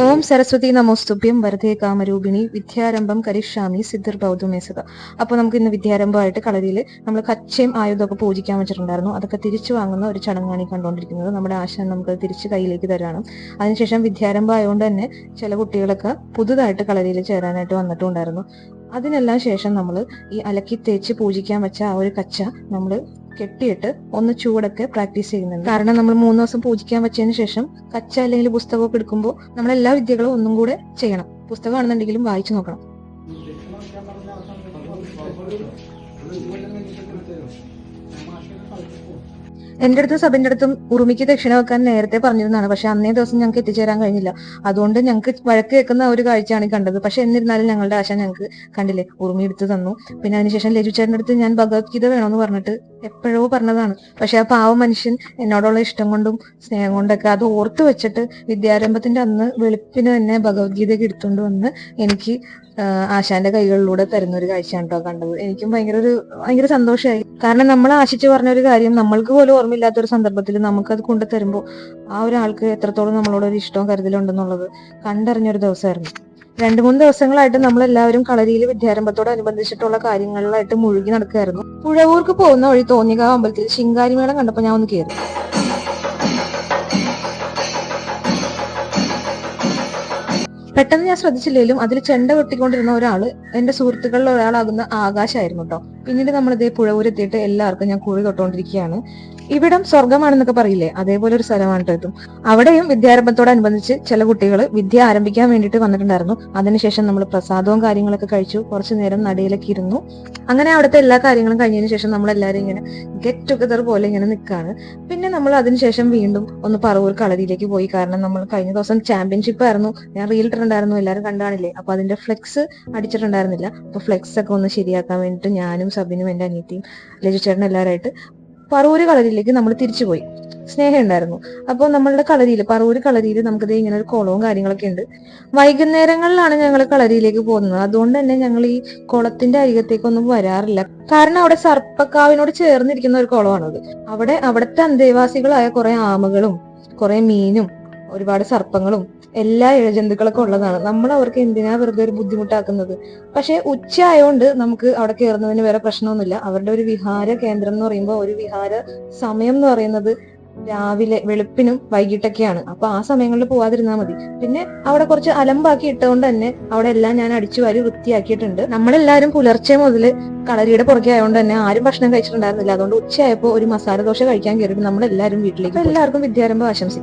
ഓം സരസ്വതി നമോസ്തുഭ്യം. വരദേ കാമരൂപിണി. വിദ്യാരംഭം കരിഷ്യാമി സിദ്ധർ ബൗദ്ധമേസത അപ്പോൾ നമുക്ക് ഇന്ന് വിദ്യാരംഭമായിട്ട് കളരിയിൽ നമ്മൾ കച്ചയും ആയുധമൊക്കെ പൂജിക്കാൻ വെച്ചിട്ടുണ്ടായിരുന്നു. അതൊക്കെ തിരിച്ചു വാങ്ങുന്ന ഒരു ചടങ്ങാണ് ഈ കണ്ടുകൊണ്ടിരിക്കുന്നത്. നമ്മുടെ ആശാൻ നമുക്ക് തിരിച്ച് കയ്യിലേക്ക് തരാണ്. അതിനുശേഷം വിദ്യാരംഭം ആയതുകൊണ്ട് തന്നെ ചില കുട്ടികളൊക്കെ പുതുതായിട്ട് കളരിയിൽ ചേരാനായിട്ട് വന്നിട്ടുണ്ടായിരുന്നു. അതിനെല്ലാം ശേഷം നമ്മൾ ഈ അലക്കി തേച്ച് പൂജിക്കാൻ വെച്ച ആ ഒരു കച്ച നമ്മൾ കെട്ടിയിട്ട് ഒന്ന് ചൂടൊക്കെ പ്രാക്ടീസ് ചെയ്യുന്നുണ്ട്. കാരണം നമ്മൾ മൂന്ന് ദിവസം പൂജിക്കാൻ വെച്ചതിന് ശേഷം കച്ച അല്ലെങ്കിൽ പുസ്തകമൊക്കെ എടുക്കുമ്പോൾ നമ്മൾ എല്ലാ വിദ്യകളും ഒന്നും കൂടെ ചെയ്യണം. പുസ്തകമാണെന്നുണ്ടെങ്കിലും വായിച്ചു നോക്കണം. എന്റെ അടുത്തും സബിന്റെ അടുത്തും ഉറുമിക്ക് ദക്ഷിണ വെക്കാൻ നേരത്തെ പറഞ്ഞിരുന്നതാണ്. പക്ഷെ അന്നേ ദിവസം ഞങ്ങൾക്ക് എത്തിച്ചേരാൻ കഴിഞ്ഞില്ല. അതുകൊണ്ട് ഞങ്ങൾക്ക് വഴക്ക് കേൾക്കുന്ന ഒരു കാഴ്ചയാണ് കണ്ടത്. പക്ഷെ എന്നിരുന്നാലും ഞങ്ങളുടെ ആശ ഞങ്ങൾക്ക് കണ്ടില്ലേ? ഉറുമി എടുത്ത് തന്നു. പിന്നെ അതിനുശേഷം ലജു ചേട്ടന്റെ അടുത്ത് ഞാൻ ഭഗവത്ഗീത വേണമെന്ന് പറഞ്ഞിട്ട് എപ്പോഴോ പറഞ്ഞതാണ്. പക്ഷെ ആ പാവ മനുഷ്യൻ എന്നോടുള്ള ഇഷ്ടം കൊണ്ടും സ്നേഹം കൊണ്ടൊക്കെ അത് ഓർത്ത് വെച്ചിട്ട് വിദ്യാരംഭത്തിന്റെ അന്ന് വെളുപ്പിന് തന്നെ ഭഗവത്ഗീതയൊക്കെ എടുത്തുകൊണ്ട് വന്ന് എനിക്ക് ആശാന്റെ കൈകളിലൂടെ തരുന്ന ഒരു കാഴ്ചയാണ് കേട്ടോ കണ്ടത്. എനിക്കും ഭയങ്കര ഒരു ഭയങ്കര സന്തോഷമായി കാരണം നമ്മൾ ആശിച്ചു പറഞ്ഞ ഒരു കാര്യം നമ്മൾക്ക് പോലും ഓർമ്മയില്ലാത്ത ഒരു സന്ദർഭത്തിൽ നമുക്കത് കൊണ്ടു തരുമ്പോൾ ആ ഒരാൾക്ക് എത്രത്തോളം നമ്മളോട് ഒരു ഇഷ്ടവും കരുതലുണ്ടെന്നുള്ളത് കണ്ടറിഞ്ഞൊരു ദിവസമായിരുന്നു. രണ്ടു മൂന്ന് ദിവസങ്ങളായിട്ട് നമ്മൾ എല്ലാവരും കളരിയിൽ വിദ്യാരംഭത്തോടനുബന്ധിച്ചിട്ടുള്ള കാര്യങ്ങളിലായിട്ട് മുഴുകി നടക്കുകയായിരുന്നു. പുഴവൂർക്ക് പോകുന്ന വഴി തോന്നികാവ് അമ്പലത്തിൽ ശിങ്കാരിമേളം കണ്ടപ്പോൾ ഞാൻ ഒന്ന് കയറി പെട്ടെന്ന് ഞാൻ ശ്രദ്ധിച്ചില്ലെങ്കിലും അതിൽ ചെണ്ട കൊട്ടിക്കൊണ്ടിരുന്ന ഒരാൾ എന്റെ സുഹൃത്തുക്കളിൽ ഒരാളാകുന്ന ആകാശായിരുന്നു കേട്ടോ പിന്നീട് നമ്മൾ ഇതേ പുഴവൂരെത്തിയിട്ട് എല്ലാവർക്കും ഞാൻ കുഴി തൊട്ടുകൊണ്ടിരിക്കുകയാണ് ഇവിടം സ്വർഗമാണെന്നൊക്കെ പറയില്ലേ? അതേപോലെ ഒരു സ്ഥലമാണ് കേട്ടോ അവിടെയും വിദ്യാരംഭത്തോടനുബന്ധിച്ച് ചില കുട്ടികൾ വിദ്യ ആരംഭിക്കാൻ വേണ്ടിയിട്ട് വന്നിട്ടുണ്ടായിരുന്നു. അതിനുശേഷം നമ്മൾ പ്രസാദവും കാര്യങ്ങളൊക്കെ കഴിച്ചു. കുറച്ചു നേരം നടയിലൊക്കെ ഇരുന്നു. അങ്ങനെ അവിടുത്തെ എല്ലാ കാര്യങ്ങളും കഴിഞ്ഞതിന് ശേഷം നമ്മൾ എല്ലാവരും ഇങ്ങനെ ഗെറ്റ് ടുഗദർ പോലെ ഇങ്ങനെ നിൽക്കുകയാണ് പിന്നെ നമ്മൾ അതിനുശേഷം വീണ്ടും ഒന്ന് പറവൂർ കളരിയിലേക്ക് പോയി. കാരണം നമ്മൾ കഴിഞ്ഞ ദിവസം ചാമ്പ്യൻഷിപ്പ് ആയിരുന്നു. ഞാൻ റീൽ ഇട്ടിട്ടുണ്ടായിരുന്നു. എല്ലാവരും കണ്ടാണില്ലേ? അപ്പൊ അതിന്റെ ഫ്ലെക്സ് അടിച്ചിട്ടുണ്ടായിരുന്നില്ല. അപ്പൊ ഫ്ലെക്സ് ഒക്കെ ഒന്ന് ശരിയാക്കാൻ വേണ്ടിയിട്ട് ഞാനും സബിനും എന്റെ അനിയത്തിയും ലജു ചേട്ടനും എല്ലാവരായിട്ട് പറവൂര് കളരിയിലേക്ക് നമ്മൾ തിരിച്ചു പോയി. സ്നേഹം ഉണ്ടായിരുന്നു. അപ്പോൾ നമ്മളുടെ കളരിയിൽ പറവൂര് കളരിയിൽ നമുക്കത് ഇങ്ങനെ ഒരു കുളവും കാര്യങ്ങളൊക്കെ ഉണ്ട്. വൈകുന്നേരങ്ങളിലാണ് ഞങ്ങൾ കളരിയിലേക്ക് പോകുന്നത്. അതുകൊണ്ട് തന്നെ ഞങ്ങൾ ഈ കുളത്തിന്റെ അരികത്തേക്കൊന്നും വരാറില്ല. കാരണം അവിടെ സർപ്പക്കാവിനോട് ചേർന്നിരിക്കുന്ന ഒരു കുളമാണത്. അവിടെ അവിടുത്തെ അന്തേവാസികളായ കുറെ ആമകളും കുറെ മീനും ഒരുപാട് സർപ്പങ്ങളും എല്ലാ ഇഴജന്തുക്കളൊക്കെ ഉള്ളതാണ്. നമ്മൾ അവർക്ക് എന്തിനാ വെറുതെ ഒരു ബുദ്ധിമുട്ടാക്കുന്നത്? പക്ഷെ ഉച്ച ആയതുകൊണ്ട് നമുക്ക് അവിടെ കയറുന്നതിന് വേറെ പ്രശ്നമൊന്നുമില്ല. അവരുടെ ഒരു വിഹാര കേന്ദ്രം എന്ന് പറയുമ്പോൾ ഒരു വിഹാര സമയം എന്ന് പറയുന്നത് രാവിലെ വെളുപ്പിനും വൈകിട്ടൊക്കെയാണ്. അപ്പൊ ആ സമയങ്ങളിൽ പോവാതിരുന്നാൽ മതി. പിന്നെ അവിടെ കുറച്ച് അലമ്പാക്കി ഇട്ടുകൊണ്ട് തന്നെ അവിടെ എല്ലാം ഞാൻ അടിച്ചു വാരി വൃത്തിയാക്കിയിട്ടുണ്ട്. നമ്മളെല്ലാരും പുലർച്ചെ മുതൽ കളരിയുടെ പുറകെ ആയതുകൊണ്ട് തന്നെ ആരും ഭക്ഷണം കഴിച്ചിട്ടുണ്ടായിരുന്നില്ല. അതുകൊണ്ട് ഉച്ചയായപ്പോൾ ഒരു മസാല ദോശ കഴിക്കാൻ കയറി നമ്മളെല്ലാരും വീട്ടിലേക്ക്. എല്ലാവർക്കും വിദ്യാരംഭം ആശംസിക്കും